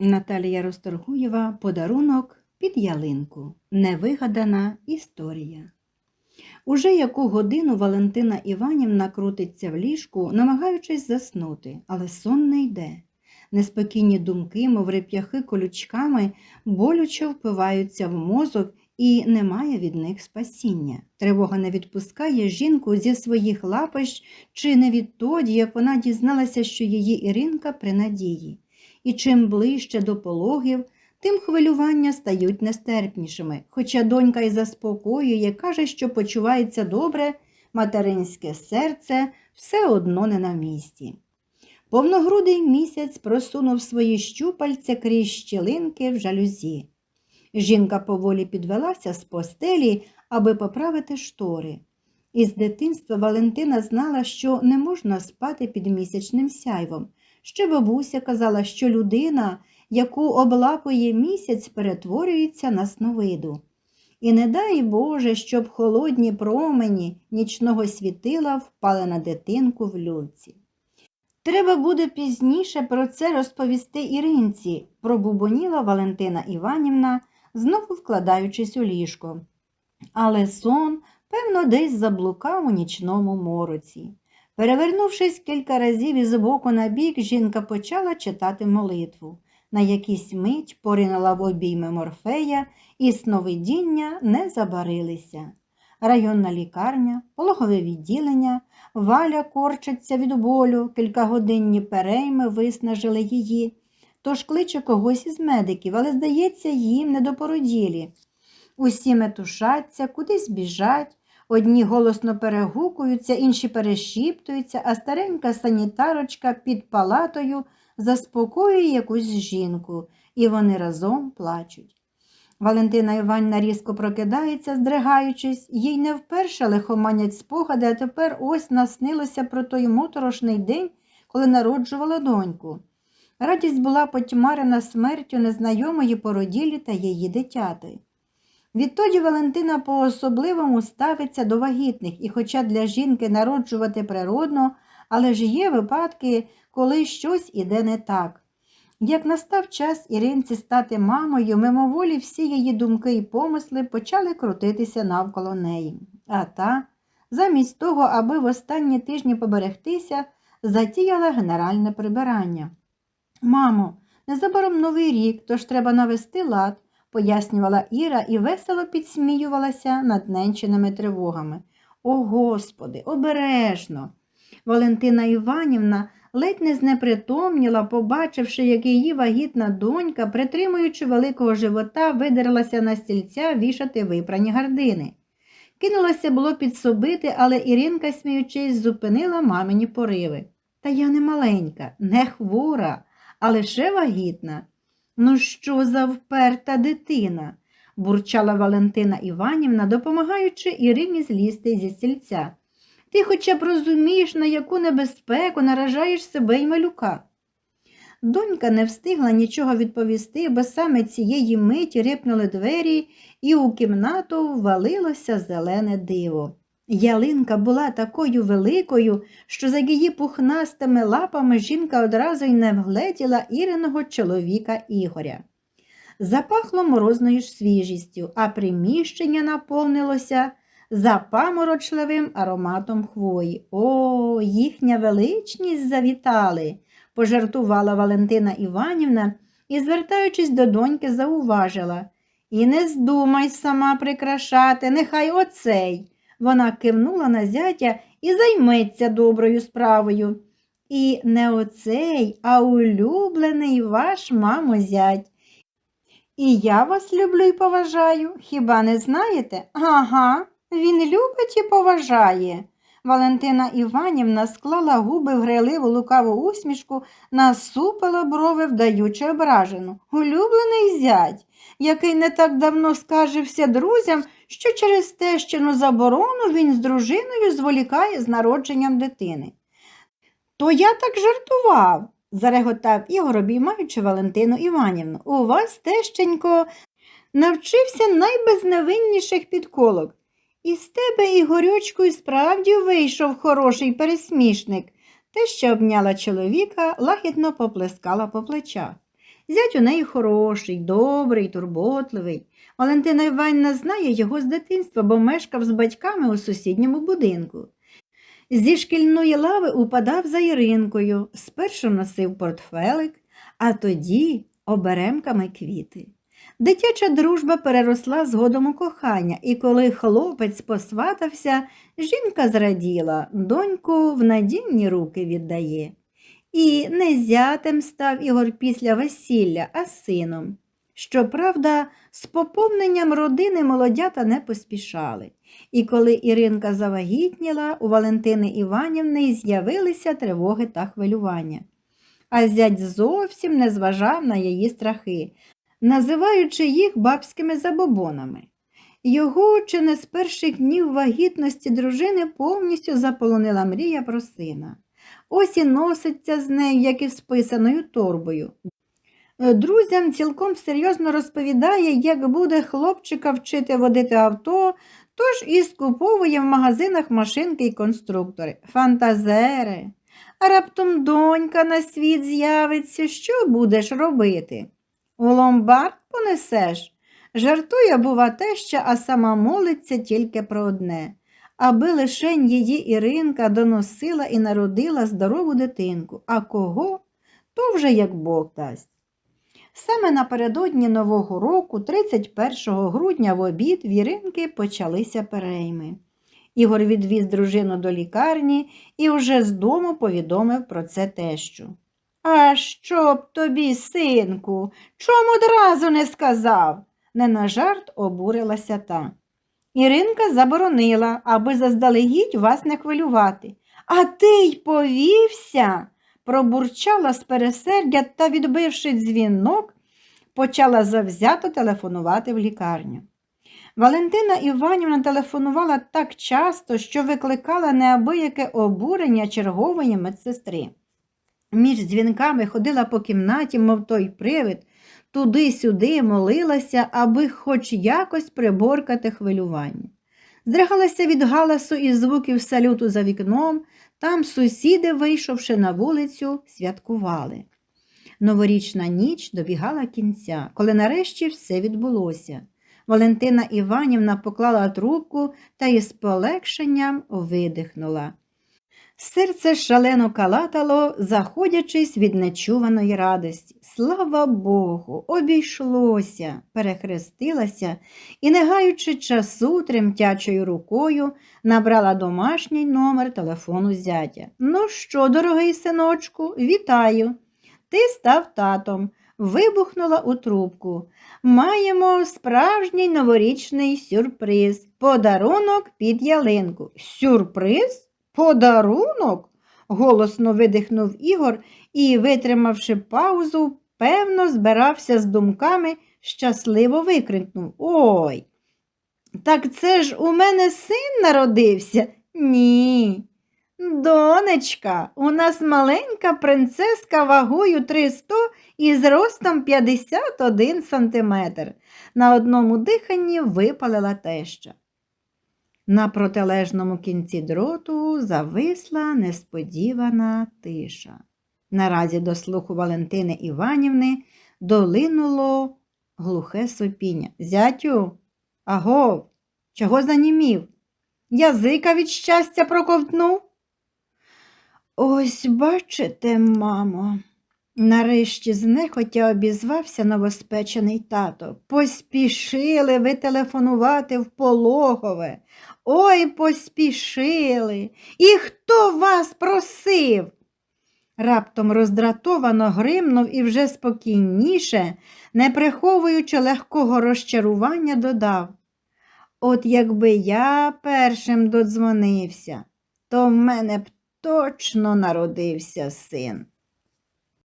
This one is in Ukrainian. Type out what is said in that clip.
Наталія Росторгуєва Подарунок під ялинку. Невигадана історія. Уже яку годину Валентина Іванівна крутиться в ліжку, намагаючись заснути, але сон не йде. Неспокійні думки, мов реп'яхи колючками, болюче впиваються в мозок і немає від них спасіння. Тривога не відпускає жінку зі своїх лапищ чи не відтоді, як вона дізналася, що її Іринка при надії. І чим ближче до пологів, тим хвилювання стають нестерпнішими. Хоча донька й заспокоює, каже, що почувається добре, материнське серце все одно не на місці. Повногрудий місяць просунув свої щупальця крізь щілинки в жалюзі. Жінка поволі підвелася з постелі, аби поправити штори. Із дитинства Валентина знала, що не можна спати під місячним сяйвом. Ще бабуся казала, що людина, яку облапує місяць, перетворюється на сновиду. І не дай Боже, щоб холодні промені нічного світила впали на дитинку в люльці. Треба буде пізніше про це розповісти Іринці, пробубоніла Валентина Іванівна, знову вкладаючись у ліжко. Але сон, певно, десь заблукав у нічному мороці. Перевернувшись кілька разів із боку на бік, жінка почала читати молитву. На якийсь мить поринула в обійми морфея, і сновидіння не забарилися. Районна лікарня, пологове відділення, валя корчиться від болю, кількагодинні перейми виснажили її. Тож кличе когось із медиків, але, здається, їм не до породілі. Усі метушаться, кудись біжать, одні голосно перегукуються, інші перешіптуються, а старенька санітарочка під палатою заспокоює якусь жінку, і вони разом плачуть. Валентина Іванівна різко прокидається, здригаючись, їй не вперше лихоманять спогади, а тепер ось наснилося про той моторошний день, коли народжувала доньку. Радість була потьмарена смертю незнайомої породілі та її дитяти. Відтоді Валентина по-особливому ставиться до вагітних, і хоча для жінки народжувати природно, але ж є випадки, коли щось іде не так. Як настав час Іринці стати мамою, мимоволі всі її думки і помисли почали крутитися навколо неї. А та, замість того, аби в останні тижні поберегтися, затіяла генеральне прибирання. Мамо, незабаром новий рік, тож треба навести лад, пояснювала Іра і весело підсміювалася над ненченими тривогами. О, Господи, обережно. Валентина Іванівна ледь не знепритомніла, побачивши, як її вагітна донька, притримуючи великого живота, видерлася на стільця вішати випрані гардини. Кинулася було підсобити, але Іринка, сміючись, зупинила мамині пориви. Та я не маленька, не хвора, а лише вагітна. Ну, що за вперта дитина? бурчала Валентина Іванівна, допомагаючи Ірині злізти зі стільця. Ти хоча б розумієш, на яку небезпеку наражаєш себе й малюка. Донька не встигла нічого відповісти, бо саме цієї миті рипнули двері, і у кімнату ввалилося зелене диво. Ялинка була такою великою, що за її пухнастими лапами жінка одразу й не вгледіла іриного чоловіка Ігоря. Запахло морозною свіжістю, а приміщення наповнилося запаморочливим ароматом хвої. О, їхня величність завітали, пожартувала Валентина Іванівна і, звертаючись до доньки, зауважила. І не здумай сама прикрашати, нехай оцей. Вона кивнула на зятя і займеться доброю справою. І не оцей, а улюблений ваш мамо зять. І я вас люблю і поважаю, хіба не знаєте? Ага, він любить і поважає. Валентина Іванівна склала губи в грайливу лукаву усмішку, насупила брови, вдаючи ображену. Улюблений зять, який не так давно скаржився друзям, що через тещину заборону він з дружиною зволікає з народженням дитини. То я так жартував, зареготав Ігор, обіймаючи Валентину Іванівну. У вас, тещенько, навчився найбезневинніших підколок. Із тебе, Ігорючку, і справді вийшов хороший пересмішник. Теща обняла чоловіка, лагідно поплескала по плечах. Зять у неї хороший, добрий, турботливий. Валентина Іванівна знає його з дитинства, бо мешкав з батьками у сусідньому будинку. Зі шкільної лави упадав за Іринкою, спершу носив портфелик, а тоді оберемками квіти. Дитяча дружба переросла згодом у кохання, і коли хлопець посватався, жінка зраділа, доньку в надійні руки віддає. І не зятем став Ігор після весілля, а сином. Щоправда, з поповненням родини молодята не поспішали. І коли Іринка завагітніла, у Валентини Іванівни з'явилися тривоги та хвилювання. А зять зовсім не зважав на її страхи, називаючи їх бабськими забобонами. Його чи не з перших днів вагітності дружини повністю заполонила мрія про сина. Ось і носиться з нею, як і з писаною торбою. Е, Друзям цілком серйозно розповідає, як буде хлопчика вчити водити авто, тож і скуповує в магазинах машинки й конструктори. Фантазери. А раптом донька на світ з'явиться, що будеш робити? У ломбард понесеш? Жартує, бува, теща, а сама молиться тільки про одне, аби лишень її Іринка доносила і народила здорову дитинку, а кого, то вже як Бог дасть. Саме напередодні Нового року, 31 грудня в обід, в Іринки почалися перейми. Ігор відвіз дружину до лікарні і вже з дому повідомив про це тещу. А що б тобі, синку, чому одразу не сказав? не на жарт обурилася та. Іринка заборонила, аби заздалегідь вас не хвилювати. А ти й повівся, пробурчала з пересердя та, відбивши дзвінок, почала завзято телефонувати в лікарню. Валентина Іванівна телефонувала так часто, що викликала неабияке обурення чергової медсестри. Між дзвінками ходила по кімнаті, мов той привид, туди-сюди молилася, аби хоч якось приборкати хвилювання. Здригалася від галасу і звуків салюту за вікном, там сусіди, вийшовши на вулицю, святкували. Новорічна ніч добігала кінця, коли нарешті все відбулося. Валентина Іванівна поклала трубку та із полегшенням видихнула. Серце шалено калатало, заходячись від нечуваної радості. Слава Богу, обійшлося, перехрестилася і, не гаючи часу, тремтячою рукою набрала домашній номер телефону зятя. Ну що, дорогий синочку, вітаю. Ти став татом. Вибухнула у трубку. Маємо справжній новорічний сюрприз. Подарунок під ялинку. Сюрприз? Подарунок? голосно видихнув Ігор і, витримавши паузу, певно, збирався з думками, щасливо викрикнув Ой. Так це ж у мене син народився? Ні. Донечка, у нас маленька принцеска вагою 300 і зростом 51 сантиметр. На одному диханні випалила теща. На протилежному кінці дроту зависла несподівана тиша. Наразі до слуху Валентини Іванівни долинуло глухе сопіння. Зятю, агов, чого занімів? Язика від щастя проковтнув? Ось бачите, мамо. Нарешті знехотя обізвався новоспечений тато. Поспішили ви телефонувати в пологове. Ой, поспішили. І хто вас просив? Раптом роздратовано гримнув і вже спокійніше, не приховуючи легкого розчарування, додав. От якби я першим додзвонився, то в мене б точно народився син.